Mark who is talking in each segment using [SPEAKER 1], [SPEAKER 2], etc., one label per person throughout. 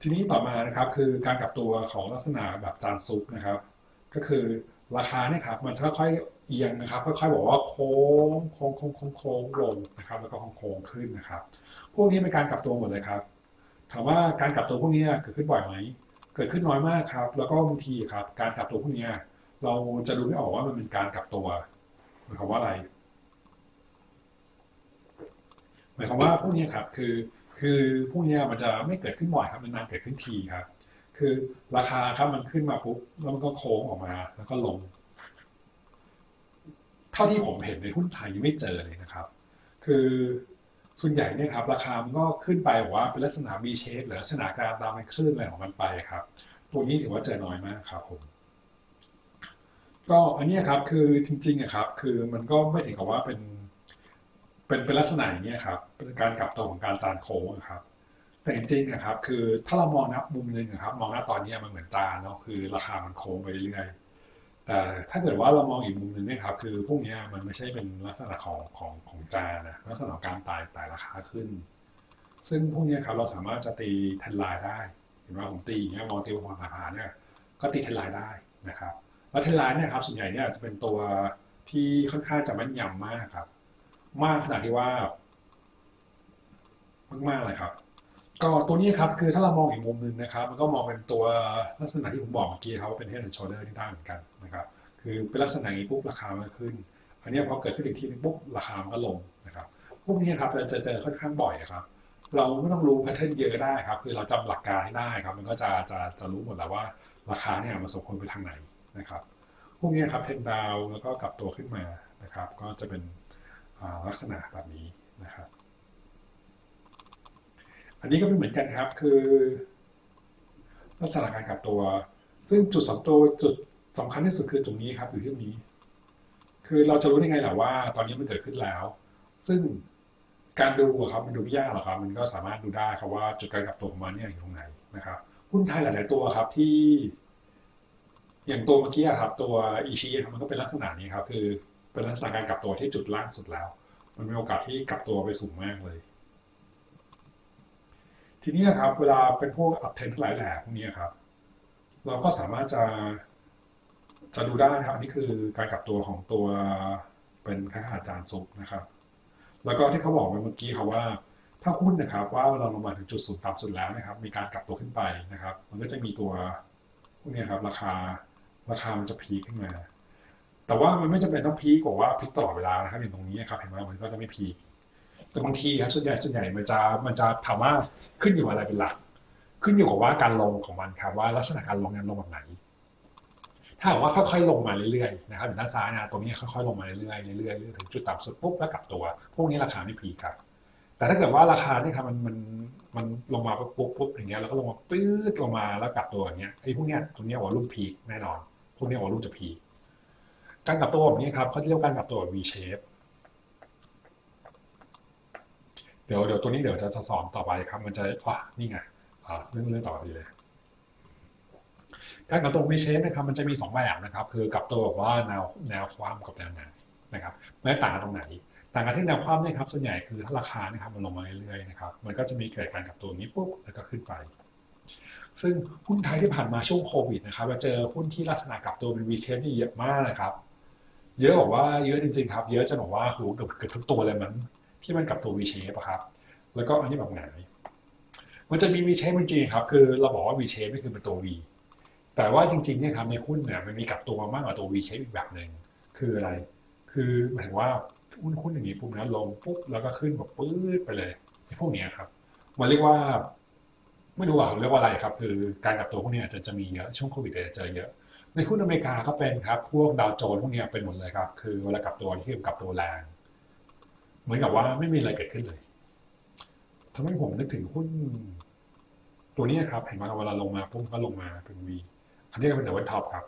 [SPEAKER 1] ทีนี้ต่อมานะครับคือการกลับตัวของลักษณะแบบจานซุปนะครับ ก็คือราคาเนี่ยครับมันค่อยๆเอียงนะครับค่อยๆบอกว่าโค้งโค้งโค้งโค้งโค้งลงนะครับแล้วก็โค้งโค้งขึ้นนะครับ พวกนี้เป็นการกลับตัวหมดเลยครับ ถามว่าการกลับตัวพวกนี้เกิดขึ้นบ่อยไหมเกิดขึ้นน้อยมากครับ แล้วก็บางทีครับ การกลับตัวพวกนี้เราจะดูไม่ออกว่ามันเป็นการกลับตัวหมายความว่าอะไรหมายความว่าพวกนี้ครับคือ คือพวกนี้มันจะไม่เกิดขึ้นบ่อยครับมันนานเกิดขึ้นทีครับ คือราคาครับมันขึ้นมาปุ๊บแล้วมันก็โค้งออกมา แล้วก็ลง เท่าที่ผมเห็นในหุ้นไทยยังไม่เจอเลยนะครับ คือส่วนใหญ่เนี่ยครับราคามันก็ขึ้นไปบอกว่าเป็นลักษณะ V shape หรือลักษณะการตามในคลื่นอะไรของมันไปครับ ตัวนี้ถือว่าเจอน้อยมากครับผมก็อันนี้ครับคือจริงๆอะครับ คือมันก็ไม่ถึงกับว่าเป็น เป็นเป็นลักษณะอย่างนี้ครับเป็นการกลับตัวของการจานโค้งครับ แต่จริงๆนะครับ คือถ้าเรามองนะมุมหนึ่งนะครับ มองหน้าตอนนี้มันเหมือนจานเนาะคือราคามันโค้งไปเรื่อยๆแต่ถ้าเกิดว่าเรามองอีกมุมหนึ่งเนี่ยครับ คือพวกนี้มันไม่ใช่เป็นลักษณะของของของจานนะลักษณะการไต่ไต่ราคาขึ้น ซึ่งพวกนี้ครับเราสามารถจะตีเทรนไลน์ได้เห็นว่าผมตีอย่างเงี้ยมองตีวงผ่านๆเนี่ยก็ตีเทรนไลน์ได้นะครับแล้วเทรนไลน์เนี่ยครับส่วนใหญ่เนี่ยจะเป็นตัวที่ค่อนข้างจะแม่นยำมากครับ มากขนาดที่ว่ามากๆเลยครับ ก็ตัวนี้ครับคือถ้าเรามองอีกมุมหนึ่งนะครับ มันก็มองเป็นตัวลักษณะที่ผมบอกเมื่อกี้ครับว่าเป็น head and shoulder ที่ได้เหมือนกันนะครับ คือเป็นลักษณะนี้ปุ๊บราคามันขึ้น อันนี้พอเกิดขึ้นอีกทีนึงปุ๊บราคามันก็ลงนะครับ พวกนี้ครับเราจะเจอค่อนข้างบ่อยครับ เราไม่ต้องรู้แพทเทิร์นเยอะก็ได้ครับ คือเราจำหลักการให้ได้ครับ มันก็จะจะจะรู้หมดแล้วว่าราคาเนี่ยมันสมควรไปทางไหนนะครับ พวกนี้ครับเทนดาวแล้วก็กลับตัวขึ้นมานะครับ ก็จะเป็น ลักษณะแบบนี้นะครับ อันนี้ก็เป็นเหมือนกันครับคือลักษณะการกลับตัว ซึ่งจุดสำตัวจุดสำคัญที่สุดคือตรงนี้ครับอยู่ที่ตรงนี้ คือเราจะรู้ได้ไงแหละว่า ตอนนี้มันเกิดขึ้นแล้ว ซึ่งการดูครับมันดูไม่ยากหรอกครับ มันก็สามารถดูได้ครับว่าจุดการกลับตัวของมันเนี่ยอยู่ตรงไหนนะครับหุ้นไทยหลาย ๆ ตัวครับที่ อย่างตัวเมื่อกี้ครับ ตัวอีชีมันก็เป็นลักษณะนี้ครับ คือ เป็นลักษณะการกลับตัวที่จุดล่างสุดแล้ว มันมีโอกาสที่กลับตัวไปสูงมากเลย ทีนี้ครับ เวลาเป็นพวกอัพเทนทั้งหลายแหล่พวกนี้ครับ เราก็สามารถจะจะดูได้นะครับอันนี้คือการกลับตัวของตัวเป็นค่าอาจารย์ซุปนะครับ แล้วก็ที่เขาบอกไปเมื่อกี้ครับว่า ถ้าหุ้นนะครับ ว่าเราลงมาถึงจุดสูงต่ำสุดแล้วนะครับ มีการกลับตัวขึ้นไปนะครับ มันก็จะมีตัวพวกนี้ครับ ราคาราคามันจะพีคขึ้นมา แต่ว่ามันไม่จำเป็นต้องพีกว่าพีคตลอดเวลานะครับอย่างตรงนี้ครับเห็นไหมมันก็จะไม่พีคแต่บางทีครับส่วนใหญ่ส่วนใหญ่มันจะมันจะถามว่าขึ้นอยู่กับอะไรเป็นหลัก ขึ้นอยู่กับว่าการลงของมันครับว่าลักษณะการลงนั้นลงแบบไหน ถ้าหากว่าค่อยๆลงมาเรื่อยๆนะครับอยู่ด้านซ้ายนะตรงนี้ค่อยๆลงมาเรื่อยๆเรื่อยๆถึงจุดต่ำสุดปุ๊บแล้วกลับตัว พวกนี้ราคาไม่พีครับ แต่ถ้าเกิดว่าราคาเนี่ยครับมันมันมันลงมาปุ๊บปุ๊บอย่างเงี้ยแล้วก็ลงมาปื๊ดลงมาแล้วกลับตัวอย่างเงี้ยไอ้พวกเนี้ยตรงเนี้ยวอลุ่มพีแน่นอน พวกเนี้ยวอลุ่มจะพี การกลับตัวแบบนี้ครับเขาเรียกว่าการกลับตัว V shape เดี๋ยวเดี๋ยวตัวนี้เดี๋ยวจะสอนต่อไปครับ มันจะอะนี่ไงอ่าเรื่องเรื่องต่อไปเลย การกลับตัว V shape นะครับ มันจะมีสองแบบนะครับ คือกลับตัวแบบว่าแนวแนวคว่ำกับแนวหงานะครับไม่ต่างกันตรงไหน ต่างกันที่แนวคว่ำเนี่ยครับส่วนใหญ่คือถ้าราคานี่ยครับมันลงมาเรื่อยๆนะครับมันก็จะมีเกิดการกลับตัวนี้ปุ๊บแล้วก็ขึ้นไปซึ่งหุ้นไทยที่ผ่านมาช่วงโควิดนะครับเราเจอหุ้นที่ลักษณะกลับตัวเป็น V shape นี่เยอะมากเลยครับ เยอะบอกว่าเยอะจริง ๆ ครับ เยอะจะบอกว่าโหเกือบเกือบทุกตัวเลยมันที่มันกับตัว V shape อะครับ แล้วก็อันนี้แบบไหน มันจะมี V shape จริงๆครับ คือเราบอกว่า V shape นี่คือเป็นตัว V แต่ว่าจริงๆเนี่ยครับในหุ้นเนี่ยมันมีกับตัวมากกว่าตัว V shape อีกแบบหนึ่งคืออะไร คือหมายถึงว่าหุ้นหุ้นอย่างนี้ปุ๊บนะลงปุ๊บแล้วก็ขึ้นแบบปื๊ดไปเลยไอ้พวกนี้ครับมันเรียกว่าไม่รู้ว่าเขาเรียกว่าอะไรครับ คือการกลับตัวพวกนี้อาจจะจะมีเยอะช่วงโควิดอาจจะเจอเยอะ ในหุ้นอเมริกาก็เป็นครับ พวกดาวโจนส์พวกนี้เป็นหมดเลยครับ คือเวลากลับตัวที่กลับตัวแรง เหมือนกับว่าไม่มีอะไรเกิดขึ้นเลยทำให้ผมนึกถึงหุ้น ตัวนี้ครับ เห็นไหมเวลาลงมาปุ๊บก็ลงมาเป็น V อันนี้ก็เป็นแต่วันท็อปครับ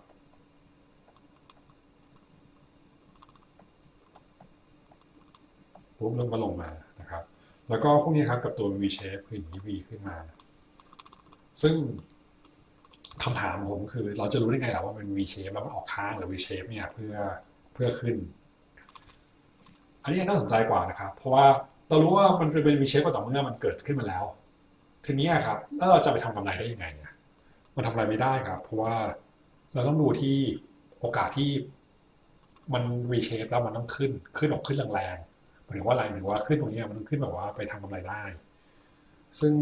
[SPEAKER 1] ปุ๊บลงก็ลงมานะครับ แล้วก็พวกนี้ครับกับตัว V shape คืออย่างนี้ V ขึ้นมา ซึ่ง คำถามผมคือ เราจะรู้ได้ไงล่ะว่ามัน V shape แล้วมันออกข้างหรือ V shape เนี่ยเพื่อเพื่อขึ้น อันนี้น่าสนใจกว่านะครับ เพราะว่าเรารู้ว่ามันเป็น V shape ก็ต่อเมื่อมันเกิดขึ้นมาแล้ว ทีนี้ครับแล้วเราจะไปทำกำไรได้ยังไงเนี่ยมันทำอะไรไม่ได้ครับ เพราะว่าเราต้องดูที่โอกาสที่มัน V shape แล้วมันต้องขึ้นขึ้นออกขึ้นแรงๆหมายถึงว่าอะไรหมายถึงว่าขึ้นตรงนี้มันขึ้นแบบว่าไปทำกำไรได้ ซึ่ง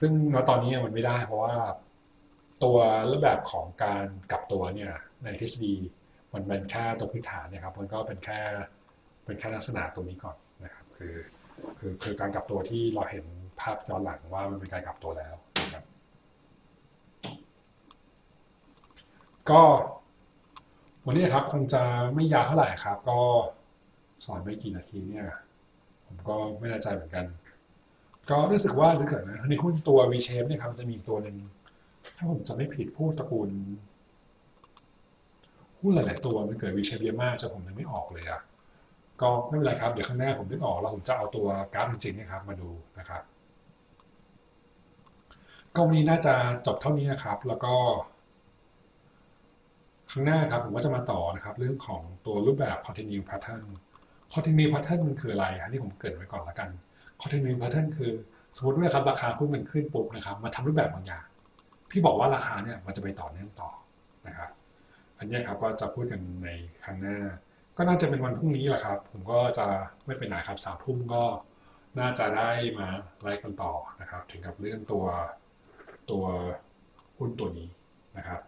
[SPEAKER 1] ซึ่งณตอนนี้มันไม่ได้เพราะว่า ตัวรูปแบบของการกลับตัวเนี่ยในทฤษฎีมันเป็นแค่ตัวพื้นฐานนี่ยครับมันก็เป็นแค่เป็นแค่ลักษณะตัวนี้ก่อนนะครับคือคือคือการกลับตัวที่เราเห็นภาพย้อนหลังว่ามันเป็นการกลับตัวแล้วนะครับก็วันนี้ครับคงจะไม่ยาวเท่าไหร่ครับ ก็สอนไม่กี่นาทีเนี่ย ผมก็ไม่แน่ใจเหมือนกัน ก็รู้สึกว่ารู้สึกนะในหุ้นตัว V shape เนี่ยครับมันจะมีตัวหนึ่ง ถ้าผมจำไม่ผิดพูดตระกูลหุ้นหลาย ๆ ตัวมันเกิด V shape เยมากจนผมนึกไม่ออกเลยอะก็ไม่เป็นไรครับ เดี๋ยวข้างหน้าผมนึกออกแล้วผมจะเอาตัวกราฟจริงๆนะครับ มาดูนะครับ ก็วันนี้น่าจะจบเท่านี้นะครับ แล้วก็ข้างหน้าครับผมก็จะมาต่อนะครับ เรื่องของตัวรูปแบบ continue pattern continue pattern มันคืออะไรอันนี้ผมเกิดไว้ก่อนละกัน continue pattern คือสมมติว่าครับราคาหุ้นมันขึ้นปุ๊บนะครับ มาทำรูปแบบบางอย่าง พี่บอกว่าราคาเนี่ยมันจะไปต่อเนื่องต่อนะครับอันนี้ครับก็จะพูดกันในครั้งหน้า ก็น่าจะเป็นวันพรุ่งนี้แหละครับ ผมก็จะไม่เป็นไหนครับสามทุ่มก็น่าจะได้มาไลฟ์กันต่อนะครับ ถึงกับเรื่องตัวตัวหุ้นตัวนี้นะครับ